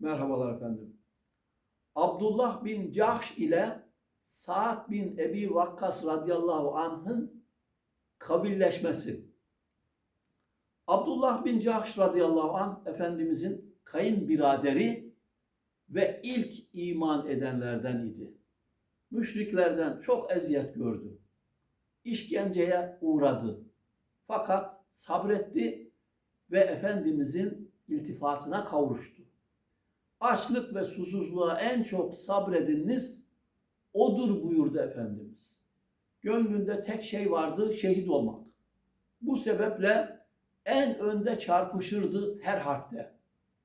Merhabalar efendim. Abdullah bin Cahş ile Sa'd bin Ebi Vakkas radıyallahu anh'ın kabilleşmesi. Abdullah bin Cahş radıyallahu anh Efendimizin kayınbiraderi ve ilk iman edenlerden idi. Müşriklerden çok eziyet gördü. İşkenceye uğradı. Fakat sabretti ve Efendimizin iltifatına kavuştu. Açlık ve susuzluğa en çok sabrediniz odur buyurdu Efendimiz. Gönlünde tek şey vardı şehit olmak. Bu sebeple en önde çarpışırdı her harpte.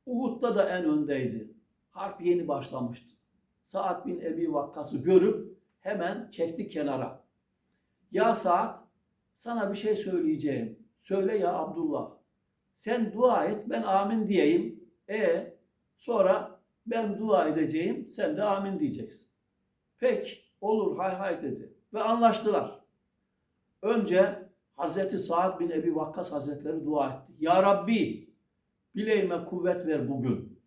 Uhud'da da en öndeydi. Harp yeni başlamıştı. Sa'd bin Ebi Vakkas'ı görüp hemen çekti kenara. Ya Sa'd sana bir şey söyleyeceğim. Söyle ya Abdullah. Sen dua et ben amin diyeyim. E sonra ben dua edeceğim sen de amin diyeceksin. Peki olur hay hay dedi. Ve anlaştılar. Önce Hazreti Sa'd bin Ebi Vakkas Hazretleri dua etti. Ya Rabbi bileğime kuvvet ver bugün.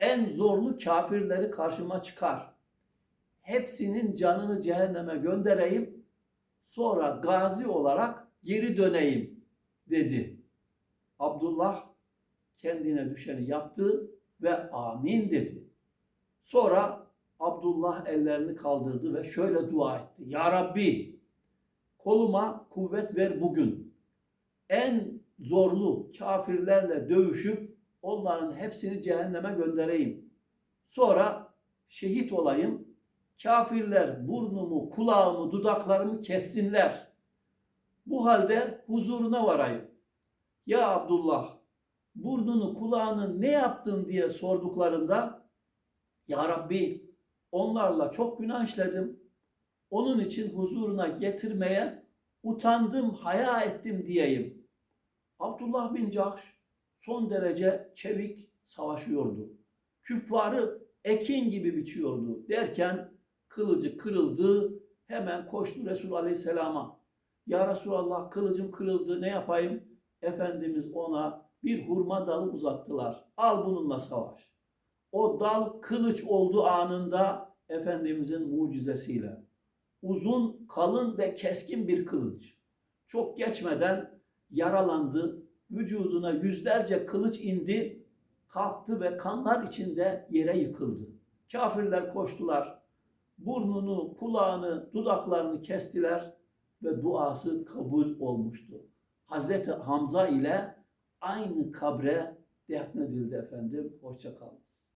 En zorlu kafirleri karşıma çıkar. Hepsinin canını cehenneme göndereyim. Sonra gazi olarak geri döneyim dedi. Abdullah kendine düşeni yaptı ve amin dedi. Sonra Abdullah ellerini kaldırdı ve şöyle dua etti. Ya Rabbi koluma kuvvet ver bugün. En zorlu kafirlerle dövüşüp onların hepsini cehenneme göndereyim. Sonra şehit olayım. Kafirler burnumu, kulağımı, dudaklarımı kessinler. Bu halde huzuruna varayım. Ya Abdullah burnunu, kulağını ne yaptın diye sorduklarında Ya Rabbi onlarla çok günah işledim. Onun için huzuruna getirmeye utandım, haya ettim diyeyim. Abdullah bin Cahş son derece çevik savaşıyordu. Küffarı ekin gibi biçiyordu derken kılıcı kırıldı. Hemen koştu Resul Aleyhisselam'a. Ya Resulallah kılıcım kırıldı ne yapayım? Efendimiz ona bir hurma dalı uzattılar. Al bununla savaş. O dal kılıç oldu anında Efendimizin mucizesiyle. Uzun, kalın ve keskin bir kılıç. Çok geçmeden yaralandı. Vücuduna yüzlerce kılıç indi. Kalktı ve kanlar içinde yere yıkıldı. Kafirler koştular. Burnunu, kulağını, dudaklarını kestiler ve duası kabul olmuştu. Hazreti Hamza ile aynı kabre defnedildi efendim. Hoşça kalın.